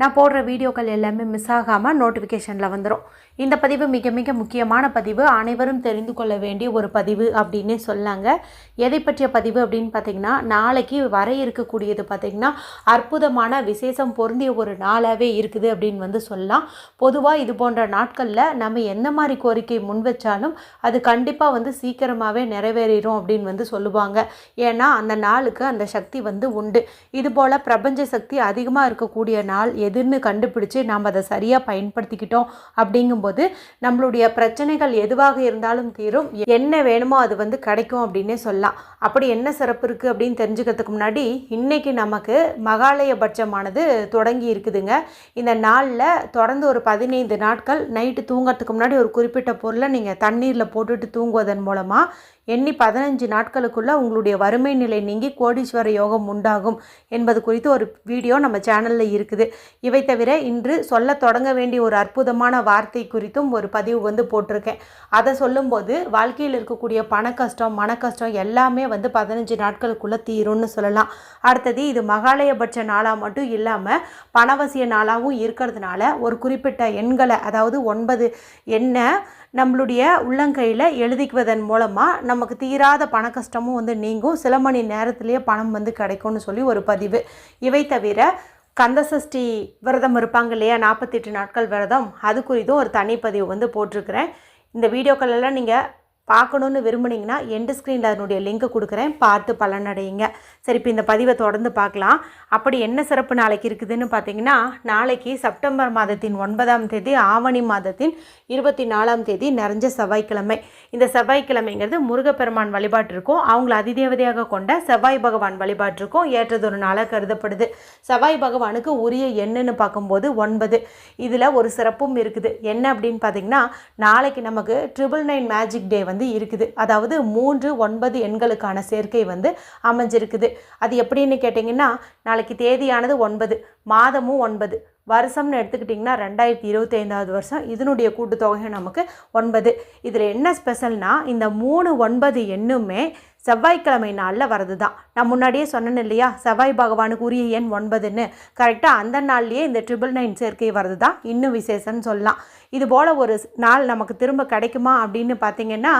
நான் போடுற வீடியோக்கள் எல்லாமே மிஸ் ஆகாமல் நோட்டிஃபிகேஷனில் வந்துடும் இந்த பதிவு மிக மிக முக்கியமான பதிவு. அனைவரும் தெரிந்து கொள்ள வேண்டிய ஒரு பதிவு அப்படின்னே சொல்லாங்க. எதை பற்றிய பதிவு அப்படின்னு பார்த்தீங்கன்னா நாளைக்கு வர இருக்கக்கூடியது பார்த்திங்கன்னா அற்புதமான விசேஷம் பொருந்திய ஒரு நாளாகவே இருக்குது அப்படின்னு வந்து சொல்லலாம். பொதுவாக இது போன்ற நாட்களில் நம்ம எந்த மாதிரி கோரிக்கை முன் வச்சாலும் அது கண்டிப்பாக வந்து சீக்கிரமாகவே நிறைவேறிடும் அப்படின்னு வந்து சொல்லுவாங்க. ஏன்னா அந்த நாளுக்கு அந்த சக்தி வந்து உண்டு. இது போல் பிரபஞ்ச சக்தி அதிகமாக இருக்கக்கூடிய நாள் எதுன்னு கண்டுபிடிச்சு நாம் அதை சரியாக பயன்படுத்திக்கிட்டோம் அப்படிங்கும்போது நம்மளுடைய பிரச்சனைகள் எதுவாக இருந்தாலும் தீரும். என்ன வேணுமோ அது வந்து கிடைக்கும் அப்படின்னே சொல்லலாம். அப்படி என்ன சிறப்பு இருக்குது அப்படின்னு தெரிஞ்சுக்கிறதுக்கு முன்னாடி இன்றைக்கி நமக்கு மகாலயபட்சமானது தொடங்கி இருக்குதுங்க. இந்த நாளில் தொடர்ந்து ஒரு பதினைந்து நாட்கள் நைட்டு தூங்குறதுக்கு முன்னாடி ஒரு குறிப்பிட்ட பொருளை நீங்கள் தண்ணீரில் போட்டுட்டு தூங்குவதன் மூலமாக எண்ணி பதினஞ்சு நாட்களுக்குள்ளே உங்களுடைய வறுமை நிலை நீங்கி கோடீஸ்வர யோகம் உண்டாகும் என்பது குறித்து ஒரு வீடியோ நம்ம சேனலில் இருக்குது. இவை தவிர இன்று சொல்ல தொடங்க வேண்டிய ஒரு அற்புதமான வார்த்தை குறித்தும் ஒரு பதிவு வந்து போட்டிருக்கேன். அதை சொல்லும்போது வாழ்க்கையில் இருக்கக்கூடிய பண கஷ்டம் மன கஷ்டம் எல்லாமே வந்து பதினஞ்சு நாட்களுக்குள்ளே தீரும்னு சொல்லலாம். அடுத்தது இது மகாலயபட்ச நாளாக மட்டும் இல்லாமல் பணவசிய நாளாகவும் இருக்கிறதுனால ஒரு குறிப்பிட்ட எண்களை அதாவது ஒன்பது என்ன நம்மளுடைய உள்ளங்கையில் எழுதிக்குவதன் மூலமாக நமக்கு தீராத பண கஷ்டமும் வந்து நீங்கும். சில மணி நேரத்திலேயே பணம் வந்து கிடைக்கும்னு சொல்லி ஒரு பதிவு. இவை தவிர கந்தசஷ்டி விரதம் இருப்பாங்க இல்லையா? நாற்பத்தெட்டு நாட்கள் விரதம். அது குறித்தும் ஒரு தனிப்பதிவு வந்து போட்டிருக்கிறேன். இந்த வீடியோக்கள் எல்லாம் நீங்கள் பார்க்கணுன்னு விரும்புனீங்கன்னா எண்டு ஸ்க்ரீனில் அதனுடைய லிங்க் கொடுக்குறேன். பார்த்து பலனடையுங்க. சரி இப்போ இந்த பதிவை தொடர்ந்து பார்க்கலாம். அப்படி என்ன சிறப்பு நாளைக்கு இருக்குதுன்னு பார்த்தீங்கன்னா நாளைக்கு செப்டம்பர் மாதத்தின் ஒன்பதாம் தேதி ஆவணி மாதத்தின் இருபத்தி நாலாம் தேதி நிறைஞ்ச செவ்வாய்க்கிழமை. இந்த செவ்வாய்க்கிழமைங்கிறது முருகப்பெருமான் வழிபாட்டு இருக்கும். அவங்கள அதிதேவதையாக கொண்ட செவ்வாய் பகவான் வழிபாட்டு இருக்கும். ஏற்றதொரு நாளாக கருதப்படுது. செவ்வாய் பகவானுக்கு உரிய எண்ணுன்னு பார்க்கும்போது ஒன்பது. இதில் ஒரு சிறப்பும் இருக்குது. என்ன அப்படின்னு பார்த்தீங்கன்னா நாளைக்கு நமக்கு ட்ரிபிள் நைன் மேஜிக் டே வந்து இருக்குது. அதாவது மூன்று ஒன்பது எண்களுக்கான சேர்க்கை வந்து அமைஞ்சிருக்குது. அது எப்படின்னு கேட்டிங்கன்னா நாளைக்கு தேதியானது ஒன்பது மாதமும் ஒன்பது. வருஷம்னு எடுத்துக்கிட்டிங்கன்னா ரெண்டாயிரத்தி இருபத்தி ஐந்தாவது வருஷம். இதனுடைய கூட்டுத்தொகை நமக்கு ஒன்பது. இதில் என்ன ஸ்பெஷல்னால் இந்த மூணு ஒன்பது எண்ணுமே செவ்வாய்க்கிழமை நாளில் வரது தான் நான் முன்னாடியே சொன்னேன் இல்லையா? செவ்வாய் பகவானுக்கு உரிய எண் ஒன்பதுன்னு. கரெக்டாக அந்த நாள்லேயே இந்த ட்ரிபிள் நைன் சேர்க்கை வருது தான் இன்னும் விசேஷம்னு சொல்லலாம். இது போல் ஒரு நாள் நமக்கு திரும்ப கிடைக்குமா அப்படின்னு பார்த்தீங்கன்னா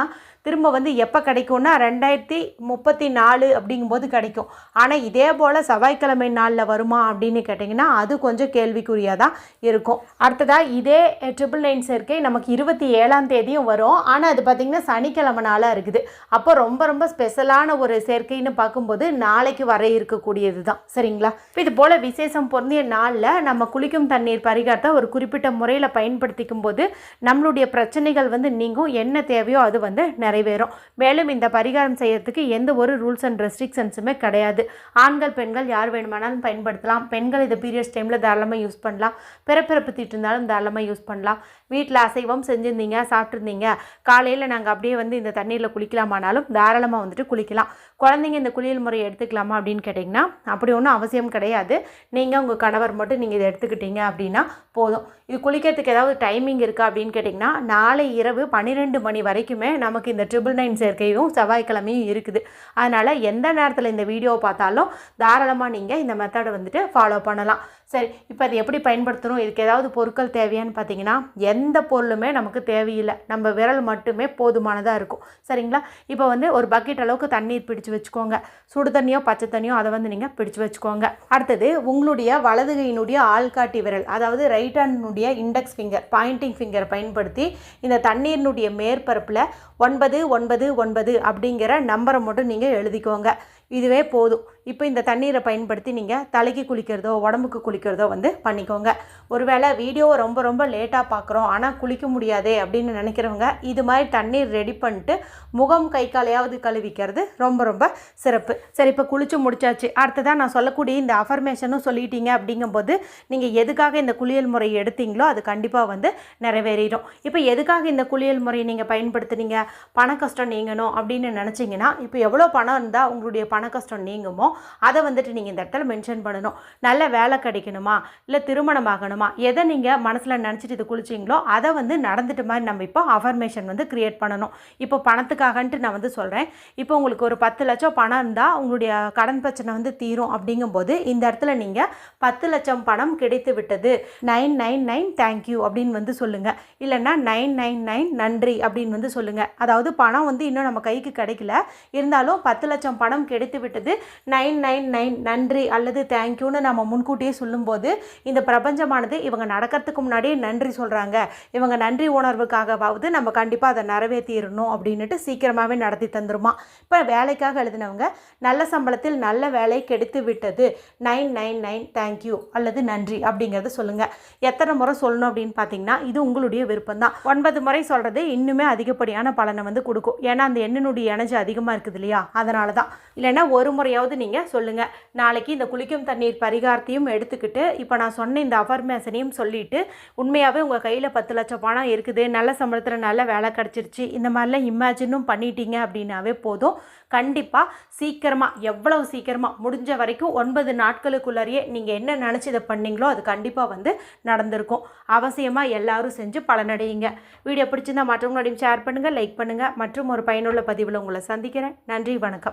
திரும்ப வந்து எப்போ கிடைக்கும்னா ரெண்டாயிரத்தி முப்பத்தி நாலு அப்படிங்கும்போது கிடைக்கும். ஆனால் இதே போல் செவ்வாய்க்கிழமை நாளில் வருமா அப்படின்னு கேட்டிங்கன்னா அது கொஞ்சம் கேள்விக்குறியாக தான் இருக்கும். அடுத்ததாக இதே ட்ரிபிள் நைன் சேர்க்கை நமக்கு இருபத்தி ஏழாம் தேதியும் வரும். ஆனால் அது பார்த்திங்கன்னா சனிக்கிழமை நாளாக இருக்குது. அப்போ ரொம்ப ரொம்ப ஸ்பெஷலான ஒரு சேர்க்கைன்னு பார்க்கும்போது நாளைக்கு வர இருக்கக்கூடியது தான் சரிங்களா இது போல் விசேஷம் பொருந்திய நாளில் நம்ம குளிக்கும் தண்ணீர் பரிகாரத்தை ஒரு குறிப்பிட்ட முறையில் பயன்படுத்திக்கும் போது நம்மளுடைய பிரச்சனைகள் வந்து நீங்கும். என்ன தேவையோ அது வந்து நிறைவேறும். மேலும் இந்த பரிகாரம் செய்யறதுக்கு எந்த ஒரு ரூல்ஸ் அண்ட் ரெஸ்ட்ரிக்ஷன்ஸுமே கிடையாது. ஆண்கள் பெண்கள் யார் வேணுமானாலும் பயன்படுத்தலாம். பெண்கள் இந்த பீரியட்ஸ் டைமில் தாராளமாக யூஸ் பண்ணலாம். பிறப்பிறப்பு தீட்டு இருந்தாலும் தாராளமாக யூஸ் பண்ணலாம். வீட்டில் அசைவம் செஞ்சுருந்தீங்க சாப்பிட்ருந்தீங்க காலையில் நாங்கள் அப்படியே வந்து இந்த தண்ணீரில் குளிக்கலாமானாலும் தாராளமாக வந்துட்டு குளிக்கலாம். குழந்தைங்க இந்த குளியல் முறையை எடுத்துக்கலாமா அப்படின்னு கேட்டிங்கன்னா அப்படி ஒன்றும் அவசியம் கிடையாது. நீங்கள் உங்கள் கணவர் மட்டும் நீங்கள் இதை எடுத்துக்கிட்டீங்க அப்படின்னா போதும். இது குளிக்கிறதுக்கு ஏதாவது டைமிங் இருக்கா அப்படின்னு கேட்டிங்கன்னா நாளை இரவு பன்னிரெண்டு மணி வரைக்குமே நமக்கு இந்த ட்ரிபிள் நைன் சேர்க்கையும் செவ்வாய்க்கிழமையும் இருக்குது. அதனால் எந்த நேரத்தில் இந்த வீடியோ பார்த்தாலும் தாராளமாக நீங்கள் இந்த மெத்தடை வந்துட்டு ஃபாலோ பண்ணலாம். சரி இப்போ அது எப்படி பயன்படுத்தணும்? இதுக்கு ஏதாவது பொருட்கள் தேவையான்னு பார்த்தீங்கன்னா எந்த பொருளுமே நமக்கு தேவையில்லை. நம்ம விரல் மட்டுமே போதுமானதாக இருக்கும். சரிங்களா? இப்போ வந்து ஒரு பக்கெட் அளவுக்கு தண்ணீர் பிடிச்சு வச்சுக்கோங்க. சுடு தண்ணியோ பச்சை தண்ணியோ அதை வந்து நீங்கள் பிடிச்சு வச்சுக்கோங்க. அடுத்தது உங்களுடைய வலதுகையினுடைய ஆள்காட்டி விரல் அதாவது ரைட் ஹேண்டினுடைய இண்டெக்ஸ் ஃபிங்கர் பாயிண்டிங் ஃபிங்கர் பயன்படுத்தி இந்த தண்ணீரினுடைய மேற்பரப்பில் ஒன்பது ஒன்பது ஒன்பது அப்படிங்கிற நம்பரை மட்டும் நீங்கள் எழுதிக்கோங்க. இதுவே போதும். இப்போ இந்த தண்ணீரை பயன்படுத்தி நீங்கள் தலைக்கு குளிக்கிறதோ உடம்புக்கு குளிக்கிறதோ வந்து பண்ணிக்கோங்க. ஒருவேளை வீடியோவை ரொம்ப ரொம்ப லேட்டாக பார்க்குறோம் ஆனால் குளிக்க முடியாதே அப்படின்னு நினைக்கிறவங்க இது மாதிரி தண்ணீர் ரெடி பண்ணிட்டு முகம் கை காலையாவது கழுவிக்கிறது ரொம்ப ரொம்ப சிறப்பு. சரி இப்போ குளிச்சு முடிச்சாச்சு. அடுத்ததாக நான் சொல்லக்கூடிய இந்த அஃபர்மேஷனும் சொல்லிட்டீங்க அப்படிங்கும்போது நீங்கள் எதுக்காக இந்த குளியல் முறை எடுத்தீங்களோ அது கண்டிப்பாக வந்து நிறைவேறிடும். இப்போ எதுக்காக இந்த குளியல் முறையை நீங்கள் பயன்படுத்துனீங்க? பண கஷ்டம் நீங்கணும் அப்படின்னு நினச்சிங்கன்னா இப்போ எவ்வளோ பணம் இருந்தால் உங்களுடைய பண கஷ்டம் நீங்குமோ அதை வந்துட்டு நீங்கள் இந்த இடத்துல மென்ஷன் பண்ணணும். நல்ல வேலை கிடைக்கணுமா? இல்லை திருமணம் ஆகணுமா எதை நீங்கள் மனசில் நினச்சிட்டு இது குளிச்சிங்களோ அதை வந்து நடந்துட்டு மாதிரி நம்ம இப்போ அஃபர்மேஷன் வந்து க்ரியேட் பண்ணணும். இப்போ பணத்துக்காகன்ட்டு நான் வந்து சொல்கிறேன் இப்போ உங்களுக்கு ஒரு பத்து லட்சம் பணம் இருந்தால் உங்களுடைய கடன் பிரச்சனை வந்து தீரும் அப்படிங்கும்போது இந்த இடத்துல நீங்கள் பத்து லட்சம் பணம் கிடைத்து விட்டது. நைன் நைன் நைன் தேங்க்யூ அப்படின்னு வந்து சொல்லுங்கள் இல்லைன்னா நைன் நைன் நைன் நன்றி அப்படின்னு வந்து சொல்லுங்கள் அதாவது பணம் வந்து இன்னும் நம்ம கைக்கு கிடைக்கல. இருந்தாலும் பத்து லட்சம் பணம் கிடைத்து விட்டது. நைன் நைன் நைன் நைன் நன்றி அல்லது தேங்க்யூன்னு நம்ம முன்கூட்டியே சொல்லும்போது இந்த பிரபஞ்சமானது இவங்க நடக்கிறதுக்கு முன்னாடியே நன்றி சொல்கிறாங்க இவங்க நன்றி உணர்வுக்காகவாவது நம்ம கண்டிப்பாக அதை நிறைவேற்றிடணும் அப்படின்னுட்டு சீக்கிரமாகவே நடத்தி தந்துருமா. இப்போ வேலைக்காக எழுதினவங்க நல்ல சம்பளத்தில் நல்ல வேலை கெடுத்து விட்டது. நைன் நைன் நைன் தேங்க்யூ அல்லது நன்றி அப்படிங்கிறத சொல்லுங்கள் எத்தனை முறை சொல்லணும் அப்படின்னு பார்த்தீங்கன்னா இது உங்களுடைய விருப்பம் தான் ஒன்பது முறை சொல்கிறது இன்னுமே அதிகப்படியான பலனை வந்து கொடுக்கும். ஏன்னா அந்த எண்ணினுடைய எனர்ஜி அதிகமாக இருக்குது இல்லையா? அதனால தான் இல்லைன்னா ஒரு முறையாவது நீங்கள் சொல்லுங்கள் நாளைக்கு இந்த குளிக்கும் தண்ணீர் பரிகாரத்தையும் எடுத்துக்கிட்டு இப்போ நான் சொன்ன இந்த அஃபர்மேஷனையும் சொல்லிட்டு உண்மையாகவே உங்கள் கையில் பத்து லட்சம் பணம் இருக்குது. நல்ல சம்பளத்தில் நல்ல வேலை கிடச்சிருச்சு. இந்த மாதிரிலாம் இமேஜினும் பண்ணிட்டீங்க அப்படின்னாவே போதும். கண்டிப்பாக சீக்கிரமாக எவ்வளவு சீக்கிரமாக முடிஞ்ச வரைக்கும் ஒன்பது நாட்களுக்குள்ளேயே நீங்கள் என்ன நினச்சி இதை பண்ணீங்களோ அது கண்டிப்பாக வந்து நடந்திருக்கும். அவசியமாக எல்லாரும் செஞ்சு பலனடையுங்க. வீடியோ பிடிச்சிருந்தா மற்றவங்களோடையும் ஷேர் பண்ணுங்கள் லைக் பண்ணுங்கள் மற்றும் ஒரு பயனுள்ள பதிவில் உங்களை சந்திக்கிறேன். நன்றி வணக்கம்.